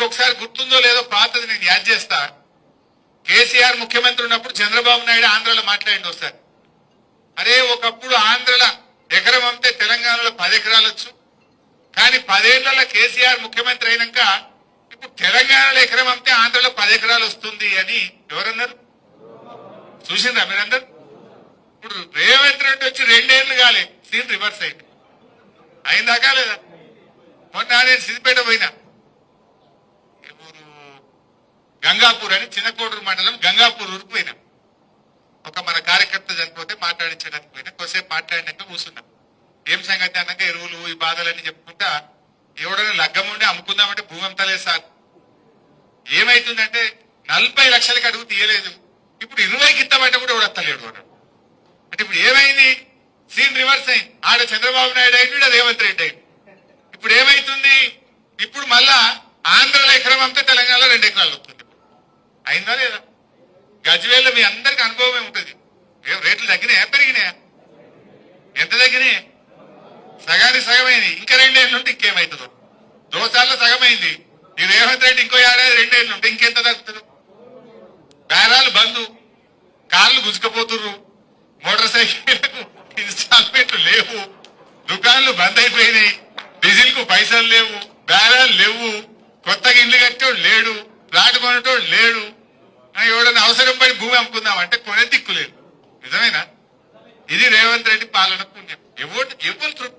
మీకు ఒకసారి గుర్తుందో లేదో పాతది నేను యాద్ చేస్తా. కేసీఆర్ ముఖ్యమంత్రి ఉన్నప్పుడు చంద్రబాబు నాయుడు ఆంధ్రలో మాట్లాడింది ఒకసారి. అరే ఒకప్పుడు ఆంధ్రల ఎకరం అమ్మితే తెలంగాణలో పది ఎకరాలు వచ్చు. కానీ పదేళ్ళలో కేసీఆర్ ముఖ్యమంత్రి అయినాక ఇప్పుడు తెలంగాణలో ఎకరం అమ్మితే ఆంధ్రలో పది ఎకరాలు వస్తుంది అని ఎవరన్నారు? చూసిందా మీరందరు? ఇప్పుడు రేవంత్ రెడ్డి వచ్చి రెండేళ్ళు కాలే సీన్ రివర్స్ అయింది. అయిందాకా లేదా మొన్న నేను సిద్దిపేట పోయినా ఈ ఊరు గంగాపూర్ అని చిన్నకోడూరు మండలం గంగాపూర్ ఊరికి పోయినాం. ఒక మన కార్యకర్త చనిపోతే మాట్లాడించడానికి పోయినా కొద్దిసేపు మాట్లాడినాక కూర్చున్నాం. ఏం సంగతి అన్నాక ఎరువులు ఈ బాధలన్నీ చెప్పుకుంటా ఎవడైనా లగ్గం ఉండి అమ్ముకుందామంటే భూమి అమ్మతలేదు సార్. ఏమైతుందంటే నలభై లక్షలకి అడుగు తీయలేదు. ఇప్పుడు ఇరవైకి ఇస్తామంటే కూడా ఎవడత్తలేడు వాడు. అంటే ఇప్పుడు ఏమైంది? సీన్ రివర్స్ అయింది. ఆడ చంద్రబాబు నాయుడు అయింది రేవంత్ రెడ్డి అయింది ఇప్పుడు ఏమైతుంది? ఇప్పుడు మళ్ళా ఆంధ్రలో ఎకరం అమ్మితే తెలంగాణలో రెండు ఎకరాలు వస్తుంది అయిందా లేదా? గజ్వేల్లో మీ అందరికి అనుభవమే ఉంటుంది. ఏం రేట్లు తగ్గినాయా? పెరిగినాయా? ఎంత తగ్గినాయి? సగానికి సగమైంది. ఇంకా రెండేళ్ళు ఉంటే ఇంకేమవుతుందో దోసాల్లో సగమైంది. ఈ రేవంత్ రెడ్డి ఇంకో ఏడాది రెండేళ్ళు ఉంటే ఇంకెంత తగ్గుతుంది? బేరాలు బంధు కాళ్ళు గుంజుకపోతుర్రు మోటార్ సైకిళ్ళకు ఇన్స్టాల్మెంట్లు లేవు. దుకాన్లు బంద్ అయిపోయినాయి. డీజిల్కు పైసలు లేవు. బేరాలు లేవు. కొత్తగా ఇల్లు కట్టేవాడు లేడు. ప్లాట్ కొనేటోడు లేడు. ఎవడన్నా అవసరం పడి భూమి అమ్ముకుందాం అంటే కొనే దిక్కు లేదు. నిజమేనా? ఇది రేవంత్ రెడ్డి పాలన